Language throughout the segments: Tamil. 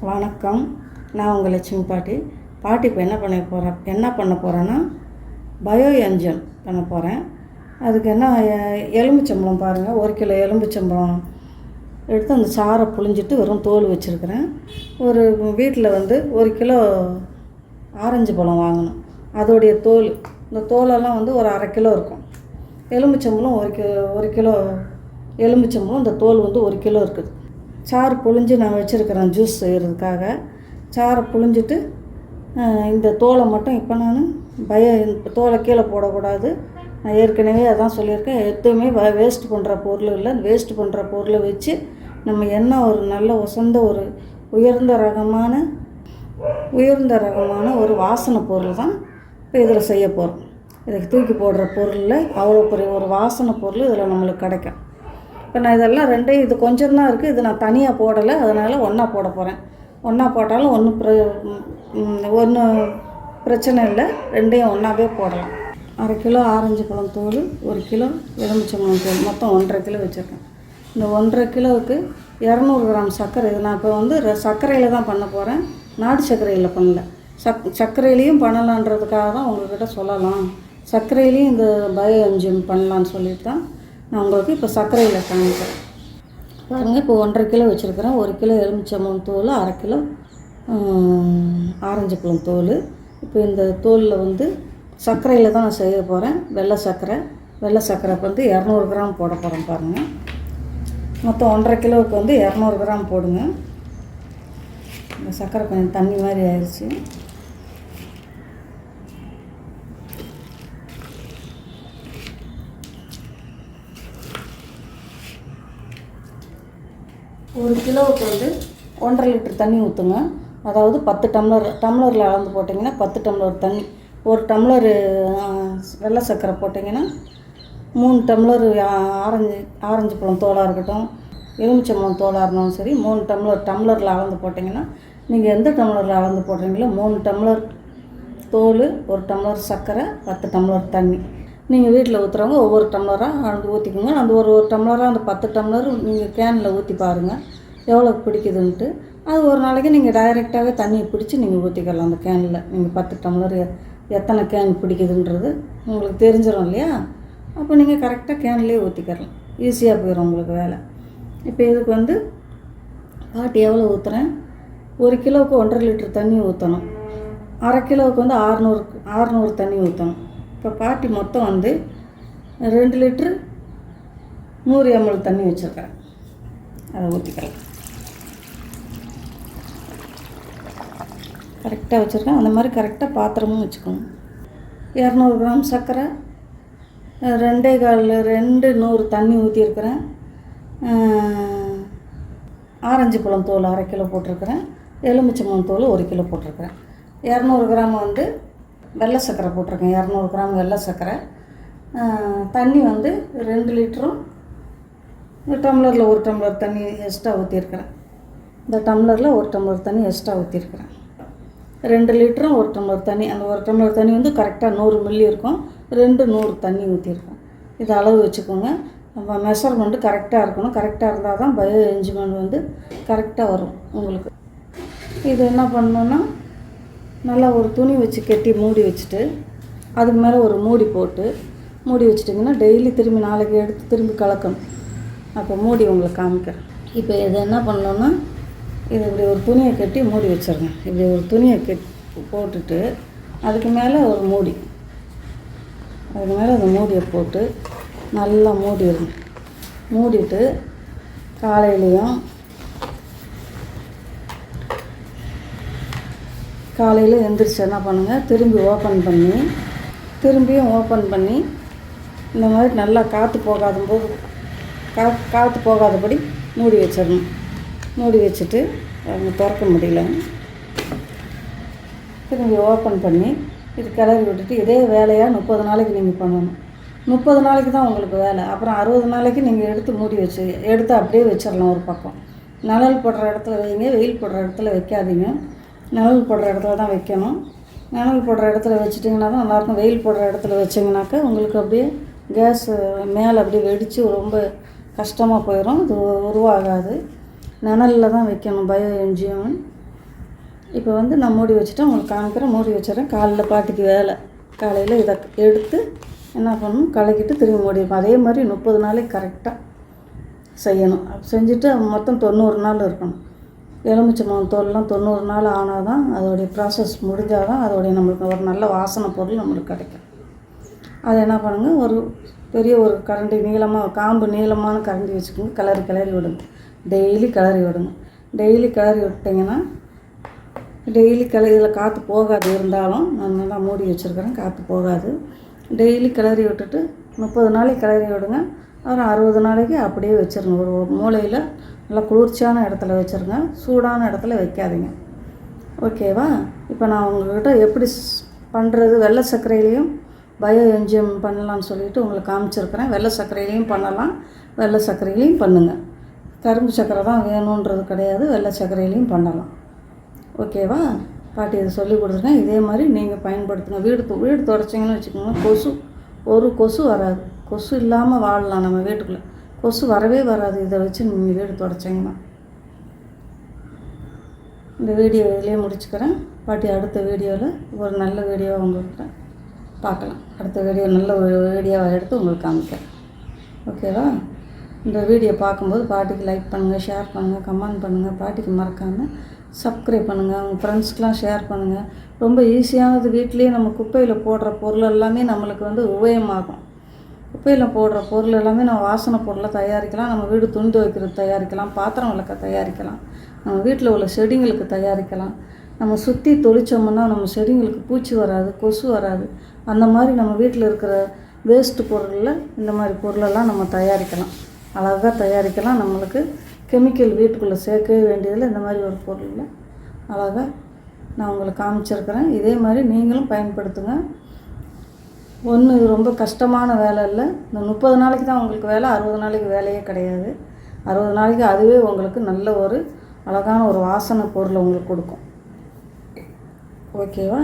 வணக்கம். நான் உங்கள் லட்சுமி பாட்டி. பாட்டி இப்போ என்ன பண்ண போகிறேன் என்ன பண்ண போகிறேன்னா பயோ என்ஜின் பண்ண போகிறேன் அதுக்கு என்ன எ- எலுமிச்சம்பழம் பாருங்கள் ஒரு கிலோ எலும்புச்சம்பளம் எடுத்து அந்த சாறை புழிஞ்சிட்டு வெறும் தோல் வச்சுருக்கிறேன். ஒரு வீட்டில் வந்து ஒரு கிலோ ஆரஞ்சு பழம் வாங்கணும். அதோடைய தோல் இந்த தோலெல்லாம் வந்து ஒரு அரை கிலோ இருக்கும். எலுமிச்சம்பழம் ஒரு கிலோ ஒரு கிலோ எலுமிச்சம்பழம் இந்த தோல் வந்து ஒரு கிலோ இருக்குது. சாறு புழிஞ்சு நான் வச்சுருக்கிறேன் ஜூஸ் செய்கிறதுக்காக சாறை புழிஞ்சிட்டு இந்த தோலை மட்டும் இப்போ நான் பய தோலை கீழே போடக்கூடாது. நான் ஏற்கனவே அதான் சொல்லியிருக்கேன் எதுவுமே வேஸ்ட் பண்ணுற பொருள் இல்லை. வேஸ்ட் பண்ணுற பொருளை வச்சு நம்ம என்ன ஒரு நல்ல உசந்த ஒரு உயர்ந்த ரகமான உயர்ந்த ரகமான ஒரு வாசனை பொருள் தான் இப்போ இதில் செய்ய போகிறோம் இதுக்கு தூக்கி போடுற பொருளில் அவ்வளோ பெரிய ஒரு வாசனை பொருள் இதில் நம்மளுக்கு கிடைக்கும். இப்போ நான் இதெல்லாம் ரெண்டையும் இது கொஞ்சம் தான் இருக்குது இது நான் தனியாக போடலை அதனால் ஒன்றா போட போகிறேன் ஒன்றா போட்டாலும் ஒன்றும் பிர ஒன்றும் பிரச்சனை இல்லை ரெண்டையும் ஒன்றாவே போடலாம். அரை கிலோ ஆரஞ்சு பழம் தோல் ஒரு கிலோ எலுமிச்சம்பழம் தோல் மொத்தம் ஒன்றரை கிலோ வச்சுருக்கேன். இந்த ஒன்றரை கிலோவுக்கு இரநூறு கிராம் சர்க்கரை இது நான் இப்போ வந்து சர்க்கரையில் தான் பண்ண போகிறேன் நாட்டு சர்க்கரையில் பண்ணல. சக் சர்க்கரையிலையும் பண்ணலான்றதுக்காக தான் உங்கள்கிட்ட சொல்லலாம். சர்க்கரையிலையும் இந்த பயோ என்ஜிம் பண்ணலான்னு சொல்லிட்டு தான் நான் உங்களுக்கு இப்போ சர்க்கரையில் காமிக்கிறேன். பாருங்கள் இப்போ ஒன்றரை கிலோ வச்சுருக்கிறேன். ஒரு கிலோ எலுமிச்சம்பழம் தோல் அரை கிலோ ஆரஞ்சு பழம் தோல். இப்போ இந்த தோலில் வந்து சர்க்கரையில் தான் நான் செய்ய போகிறேன் வெள்ளை சர்க்கரை. வெள்ளை சர்க்கரை வந்து இரநூறு கிராம் போட போகிறேன் பாருங்கள் மொத்தம் ஒன்றரை கிலோவுக்கு வந்து இரநூறு கிராம் போடுங்க. இந்த சர்க்கரை கொஞ்சம் தண்ணி மாதிரி ஆயிடுச்சு ஒரு கிலோவுக்கு வந்து ஒன்றரை லிட்டர் தண்ணி ஊற்றுங்க அதாவது பத்து டம்ளர் டம்ளரில் அளந்து போட்டிங்கன்னா பத்து டம்ளர் தண்ணி. ஒரு டம்ளர் வெள்ளை சர்க்கரை போட்டிங்கன்னா மூணு டம்ளர் ஆரஞ்சு ஆரஞ்சு பழம் தோலாக இருக்கட்டும் எலுமிச்சம்பழம் தோலாக இருந்தாலும் சரி மூணு டம்ளர் டம்ளரில் அளந்து போட்டிங்கன்னா நீங்கள் எந்த டம்ளரில் அளந்து போடுறீங்களோ மூணு டம்ளர் தோல் ஒரு டம்ளர் சர்க்கரை பத்து டம்ளர் தண்ணி. நீங்கள் வீட்டில் ஊற்றுறவங்க ஒவ்வொரு டம்ளராக அந்த ஊற்றிக்கோங்க அந்த ஒரு ஒரு டம்ளராக அந்த பத்து டம்ளர் நீங்கள் கேனில் ஊற்றி பாருங்கள் எவ்வளோ பிடிக்குதுன்ட்டு. அது ஒரு நாளைக்கு நீங்கள் டைரெக்டாகவே தண்ணியை பிடிச்சி நீங்கள் ஊற்றிக்கலாம் அந்த கேனில். நீங்கள் பத்து டம்ளர் எத்தனை கேன் பிடிக்குதுன்றது உங்களுக்கு தெரிஞ்சிடும் இல்லையா? அப்போ நீங்கள் கரெக்டாக கேன்லேயே ஊற்றிக்கலாம் ஈஸியாக போயிடும் உங்களுக்கு வேலை. இப்போ இதுக்கு வந்து பாட்டி எவ்வளோ ஊற்றுறேன் ஒரு கிலோவுக்கு ஒன்றரை லிட்டர் தண்ணி ஊற்றணும் அரை கிலோவுக்கு வந்து ஆறுநூறு ஆறுநூறு தண்ணி ஊற்றணும் இப்போ பாட்டி மொத்தம் வந்து ரெண்டு லிட்ரு நூறு எம்எல் தண்ணி வச்சுருக்கிறேன் அதை ஊற்றிக்கலாம் கரெக்டாக வச்சுருக்கேன். அந்த மாதிரி கரெக்டாக பாத்திரமும் வச்சுக்கணும். இரநூறு கிராம் சர்க்கரை ரெண்டே காலில் ரெண்டு நூறு தண்ணி ஊற்றிருக்கிறேன் ஆரஞ்சு பழம் தோல் அரை கிலோ போட்டிருக்கிறேன். எலுமிச்சம்பழம் தோல் ஒரு கிலோ போட்டிருக்கிறேன். இரநூறு கிராம் வந்து வெள்ளை சர்க்கரை போட்டிருக்கேன் இரநூறு கிராம் வெள்ளை சர்க்கரை தண்ணி வந்து ரெண்டு லிட்டரும் இந்த டம்ளரில் ஒரு டம்ளர் தண்ணி எக்ஸ்ட்ரா ஊற்றிருக்கிறேன் இந்த டம்ளரில் ஒரு டம்ளர் தண்ணி எக்ஸ்ட்ரா ஊற்றிருக்கிறேன் ரெண்டு லிட்டரும் ஒரு டம்ளர் தண்ணி அந்த ஒரு டம்ளர் தண்ணி வந்து கரெக்டாக நூறு மில்லி இருக்கும். ரெண்டு நூறு தண்ணி ஊற்றிருக்கோம் இது அளவு வச்சுக்கோங்க. நம்ம மெஷர்மெண்ட்டு கரெக்டாக இருக்கணும். கரெக்டாக இருந்தால் தான் பயோ என்ஜிமெண்ட் வந்து கரெக்டாக வரும் உங்களுக்கு. இது என்ன பண்ணணுன்னா நல்லா ஒரு துணி வச்சு கட்டி மூடி வச்சுட்டு அதுக்கு மேலே ஒரு மூடி போட்டு மூடி வச்சிட்டிங்கன்னா டெய்லி திரும்பி நாளைக்கு எடுத்து திரும்பி கலக்கணும். அப்போ மூடி உங்களுக்கு காமிக்கிறேன். இப்போ இதை என்ன பண்ணணுன்னா இது இப்படி ஒரு துணியை கட்டி மூடி வச்சிருங்க. இப்படி ஒரு துணியை கட் போட்டுட்டு அதுக்கு மேலே ஒரு மூடி. அதுக்கு மேலே அந்த மூடியை போட்டு நல்லா மூடிடுங்க. மூடிட்டு காலையிலையும் காலையில் எழுந்திரிச்சு என்ன பண்ணுங்கள் திரும்பி ஓப்பன் பண்ணி திரும்பியும் ஓப்பன் பண்ணி இந்த மாதிரி நல்லா காற்று போகாத போது கா காற்று போகாதபடி மூடி வச்சிடணும். மூடி வச்சுட்டு அவங்க திறக்க முடியல. திரும்பி ஓப்பன் பண்ணி இது கிளறி விட்டுட்டு இதே வேலையாக முப்பது நாளைக்கு நீங்கள் பண்ணணும். முப்பது நாளைக்கு தான் உங்களுக்கு வேலை. அப்புறம் அறுபது நாளைக்கு நீங்கள் எடுத்து மூடி வச்சு எடுத்து அப்படியே வச்சிடலாம் ஒரு பக்கம். நலல் போடுற இடத்துல வைங்க வெயில் போடுற இடத்துல வைக்காதீங்க. நிழல் போடுற இடத்துல தான் வைக்கணும். நிழல் போடுற இடத்துல வச்சிட்டிங்கன்னா தான் நல்லாயிருக்கும். வெயில் போடுற இடத்துல வச்சிங்கனாக்கா உங்களுக்கு அப்படியே கேஸ் மேலே அப்படியே வெடித்து ரொம்ப கஷ்டமாக போயிடும் இது உருவாகாது. நிழலில் தான் வைக்கணும். பயோ என்ஜிஎம் இப்போ வந்து நான் மூடி வச்சுட்டு உங்களுக்கு காமிக்கிறேன். மூடி வச்சிடறேன் காலையில் பாட்டிக்கு வேலை. காலையில் இதை எடுத்து என்ன பண்ணணும்? கலக்கிட்டு திரும்பி மூடி அதே மாதிரி முப்பது நாளைக்கு கரெக்டாக செய்யணும். செஞ்சுட்டு மொத்தம் தொண்ணூறு நாள் இருக்கணும். எலுமிச்சம்பழம் தோல்லாம் தொண்ணூறு நாள் ஆனால் தான் அதோடைய ப்ராசஸ் முடிஞ்சால் தான் அதோடைய நம்மளுக்கு ஒரு நல்ல வாசனை பொருள் நம்மளுக்கு கிடைக்கும். அதை என்ன பண்ணுங்கள் ஒரு பெரிய ஒரு கரண்டி நீளமாக காம்பு நீளமான கரண்டி வச்சுக்கோங்க. கிளறி கிளறி விடுங்க. டெய்லி கிளறி விடுங்க. டெய்லி கிளறி விட்டிங்கன்னா டெய்லி கிளறி இதில் காற்று போகாது இருந்தாலும் நான் நல்லா மூடி வச்சுருக்கிறேன். காற்று போகாது. டெய்லி கிளறி விட்டுட்டு முப்பது நாளைக்கு கிளறி விடுங்க. அப்புறம் அறுபது நாளைக்கு அப்படியே வச்சிருங்க. ஒரு ஒரு மூலையில் நல்லா குளிர்ச்சியான இடத்துல வச்சுருங்க. சூடான இடத்துல வைக்காதீங்க. ஓகேவா? இப்போ நான் உங்கள்கிட்ட எப்படி பண்ணுறது வெள்ளை சர்க்கரையிலையும் பயோ என்ஜிஎம் பண்ணலாம்னு சொல்லிட்டு உங்களுக்கு காமிச்சிருக்கிறேன். வெள்ளை சர்க்கரையிலையும் பண்ணலாம். வெள்ளை சர்க்கரையிலையும் பண்ணுங்கள் கரும்பு சர்க்கரை தான் வேணுன்றது கிடையாது. வெள்ளை சர்க்கரையிலையும் பண்ணலாம். ஓகேவா? பாட்டி இதை சொல்லி கொடுத்துருக்கேன். இதே மாதிரி நீங்கள் பயன்படுத்துங்க. வீடு வீடு தொடச்சிங்கன்னு வச்சுக்கோங்க. கொசு ஒரு கொசு வராது. கொசு இல்லாமல் வாழலாம் நம்ம வீட்டுக்குள்ளே. கொசு வரவே வராது. இதை வச்சு நீங்கள் வீடு தொடச்சிங்கன்னா. இந்த வீடியோ இதிலே முடிச்சுக்கிறேன். பாட்டி அடுத்த வீடியோவில் ஒரு நல்ல வீடியோவை உங்களுக்கு பார்க்கலாம். அடுத்த வீடியோ நல்ல ஒரு வீடியோவை எடுத்து உங்களுக்கு காமிக்கிறேன். ஓகேவா? இந்த வீடியோ பார்க்கும்போது பாட்டிக்கு லைக் பண்ணுங்கள் ஷேர் பண்ணுங்கள் கமெண்ட் பண்ணுங்கள் பாட்டிக்கு மறக்காமல் சப்ஸ்கிரைப் பண்ணுங்கள் உங்கள் ஃப்ரெண்ட்ஸ்க்கெலாம் ஷேர் பண்ணுங்கள் ரொம்ப ஈஸியானது வீட்லேயே நம்ம குப்பையில் போடுற பொருள் எல்லாமே நம்மளுக்கு வந்து உபயமாகும் குப்பையில் போடுற பொருள் எல்லாமே நம்ம வாசனை பொருளை தயாரிக்கலாம். நம்ம வீடு துணி துவைக்கிறது தயாரிக்கலாம். பாத்திரம் விளக்க தயாரிக்கலாம். நம்ம வீட்டில் உள்ள செடிங்களுக்கு தயாரிக்கலாம். நம்ம சுற்றி தொளிச்சோம்னா நம்ம செடிங்களுக்கு பூச்சி வராது கொசு வராது. அந்த மாதிரி நம்ம வீட்டில் இருக்கிற வேஸ்ட்டு பொருளில் இந்த மாதிரி பொருளெல்லாம் நம்ம தயாரிக்கலாம். அழகாக தயாரிக்கலாம். நம்மளுக்கு கெமிக்கல் வீட்டுக்குள்ளே சேர்க்கவே வேண்டியதில் இந்த மாதிரி ஒரு பொருளில் அழகாக நான் உங்களுக்கு காமிச்சிருக்கிறேன். இதே மாதிரி நீங்களும் பயன்படுத்துங்க. ஒன்று இது ரொம்ப கஷ்டமான வேலை இல்லை. இந்த முப்பது நாளைக்கு தான் உங்களுக்கு வேலை அறுபது நாளைக்கு வேலையே கிடையாது. அறுபது நாளைக்கு அதுவே உங்களுக்கு நல்ல ஒரு அழகான ஒரு வாசனை பொருளை உங்களுக்கு கொடுக்கும். ஓகேவா?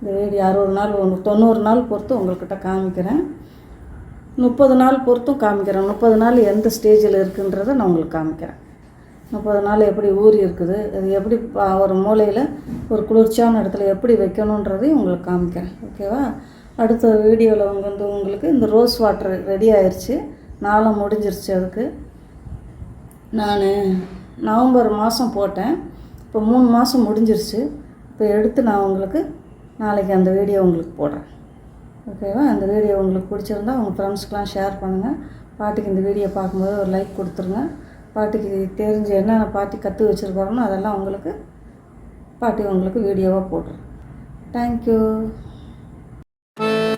இந்த வீடியோ அறுபது நாள் ஒன்று தொண்ணூறு நாள் பொறுத்து உங்கள்கிட்ட காமிக்கிறேன். முப்பது நாள் பொறுத்தும் காமிக்கிறேன். முப்பது நாள் எந்த ஸ்டேஜில் இருக்குன்றதை நான் உங்களுக்கு காமிக்கிறேன். முப்பது நாள் எப்படி ஊறி இருக்குது அது எப்படி ஒரு மூலையில் ஒரு குளிர்ச்சியான இடத்துல எப்படி வைக்கணுன்றதையும் உங்களுக்கு காமிக்கிறேன். ஓகேவா? அடுத்த வீடியோவில் வந்து உங்களுக்கு இந்த ரோஸ் வாட்டர் ரெடி ஆயிடுச்சு நாளும் முடிஞ்சிருச்சு அதுக்கு. நான் நவம்பர் மாதம் போட்டேன். இப்போ மூணு மாதம் முடிஞ்சிருச்சு. இப்போ எடுத்து நான் உங்களுக்கு நாளைக்கு அந்த வீடியோ உங்களுக்கு போடுறேன். ஓகேவா அந்த வீடியோ உங்களுக்கு பிடிச்சிருந்தா உங்கள் ஃப்ரெண்ட்ஸ்க்கெலாம் ஷேர் பண்ணுங்கள் பாட்டிக்கு இந்த வீடியோ பார்க்கும்போது ஒரு லைக் கொடுத்துருங்க. பாட்டிக்கு தெரிஞ்சு என்னென்ன பாட்டி கற்று வச்சுருக்காருன்னு அதெல்லாம் உங்களுக்கு பாட்டி உங்களுக்கு வீடியோவாக போடுறேன். Thank you Thank you.